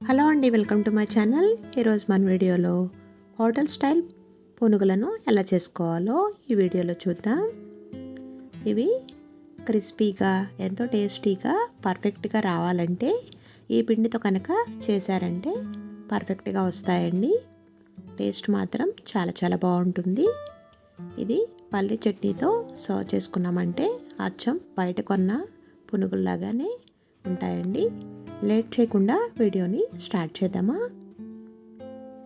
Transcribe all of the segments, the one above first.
Hello అండి welcome to my channel. ఈరోజు మన వీడియోలో హోటల్ స్టైల్ పునుగులను ఎలా చేసుకోవాలో ఈ వీడియోలో చూద్దాం. ఇవి క్రిస్పీగా ఎంతో టేస్టీగా పర్ఫెక్ట్గా రావాలంటే ఈ పిండితో కనుక చేశారంటే పర్ఫెక్ట్గా వస్తాయండి. టేస్ట్ మాత్రం చాలా చాలా బాగుంటుంది. ఇది పల్లి చట్నీతో సర్వ్ చేసుకున్నామంటే అచ్చం బయట కొన్న పునుగుల్లాగానే ఉంటాయండి. లేట్ చేయకుండా వీడియోని స్టార్ట్ చేద్దామా?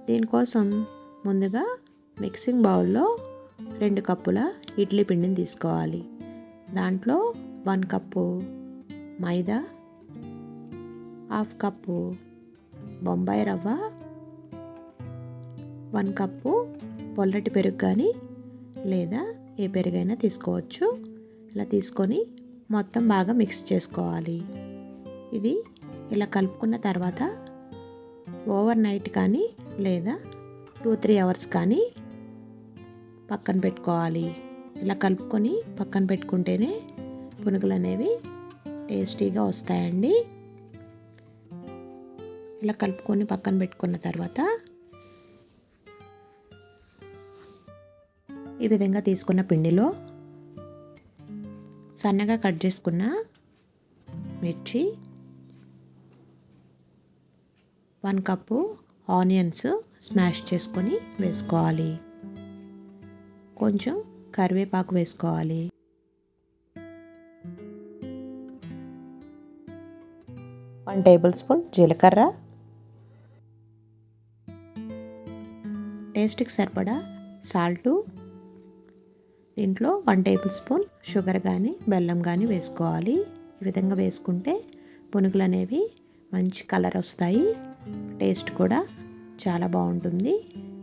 దీనికోసం ముందుగా మిక్సింగ్ బౌల్లో రెండు కప్పుల ఇడ్లీ పిండిని తీసుకోవాలి. దాంట్లో one cup maida half cup Bombay rava one cup పొల్లటి పెరుగు కానీ లేదా ఏ పెరుగైనా తీసుకోవచ్చు. ఇలా తీసుకొని మొత్తం బాగా మిక్స్ చేసుకోవాలి. ఇది ఇలా కలుపుకున్న తర్వాత ఓవర్ నైట్ కానీ లేదా టూ త్రీ అవర్స్ కానీ పక్కన పెట్టుకోవాలి. ఇలా కలుపుకొని పక్కన పెట్టుకుంటేనే పునుగులు అనేవి టేస్టీగా వస్తాయండి. ఇలా కలుపుకొని పక్కన పెట్టుకున్న తర్వాత ఈ విధంగా తీసుకున్న పిండిలో సన్నగా కట్ చేసుకున్న మిర్చి వన్ కప్పు ఆనియన్స్ స్మాష్ చేసుకొని వేసుకోవాలి. కొంచెం కరివేపాకు వేసుకోవాలి. వన్ టేబుల్ స్పూన్ జీలకర్ర. టేస్ట్కి సరిపడా సాల్టు. దీంట్లో వన్ టేబుల్ స్పూన్ షుగర్ కానీ బెల్లం కానీ వేసుకోవాలి. ఈ విధంగా వేసుకుంటే పునుగులు అనేవి మంచి కలర్ వస్తాయి. టేస్ట్ కూడా చాలా బాగుంటుంది.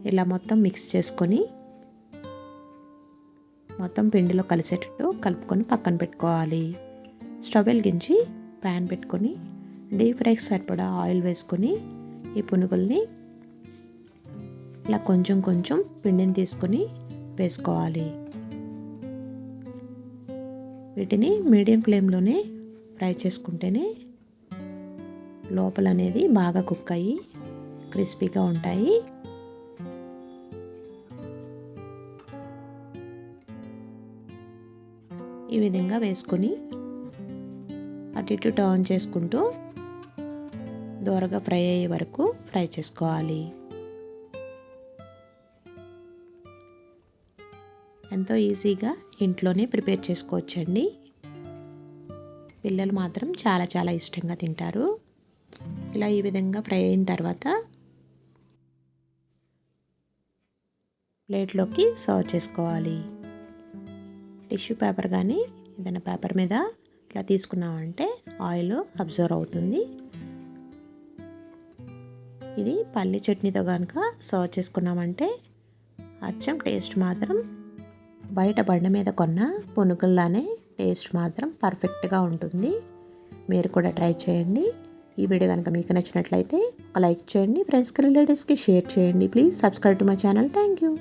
ఇలా మొత్తం మిక్స్ చేసుకొని మొత్తం పిండిలో కలిసేటట్టు కలుపుకొని పక్కన పెట్టుకోవాలి. స్టవ్ వెలిగించి ప్యాన్ పెట్టుకొని డీప్ ఫ్రైకి సరిపడా ఆయిల్ వేసుకొని ఈ పునుగుల్ని ఇలా కొంచెం కొంచెం పిండిని తీసుకొని వేసుకోవాలి. వీటిని మీడియం ఫ్లేమ్లోనే ఫ్రై చేసుకుంటేనే లోపల అనేది బాగా కుక్ అయ్యి క్రిస్పీగా ఉంటాయి. ఈ విధంగా వేసుకొని అటు ఇటు టర్న్ చేసుకుంటూ దూరగా ఫ్రై అయ్యే వరకు ఫ్రై చేసుకోవాలి. ఎంతో ఈజీగా ఇంట్లోనే ప్రిపేర్ చేసుకోవచ్చండి. పిల్లలు మాత్రం చాలా చాలా ఇష్టంగా తింటారు. ఇలా ఈ విధంగా ఫ్రై అయిన తర్వాత ప్లేట్లోకి సర్వ్ చేసుకోవాలి. టిష్యూ పేపర్ కానీ ఏదైనా పేపర్ మీద ఇట్లా తీసుకున్నామంటే ఆయిల్ అబ్జర్వ్ అవుతుంది. ఇది పల్లి చట్నీతో కనుక సర్వ్ చేసుకున్నామంటే అచ్చం టేస్ట్ మాత్రం బయట బండ మీద కొన్న పునుగుల్లానే టేస్ట్ మాత్రం పర్ఫెక్ట్గా ఉంటుంది. మీరు కూడా ట్రై చేయండి. ఈ వీడియో కనుక మీకు నచ్చినట్లయితే ఒక లైక్ చేయండి. ఫ్రెండ్స్కి రిలేటివ్స్కి షేర్ చేయండి. Please subscribe to my channel. Thank you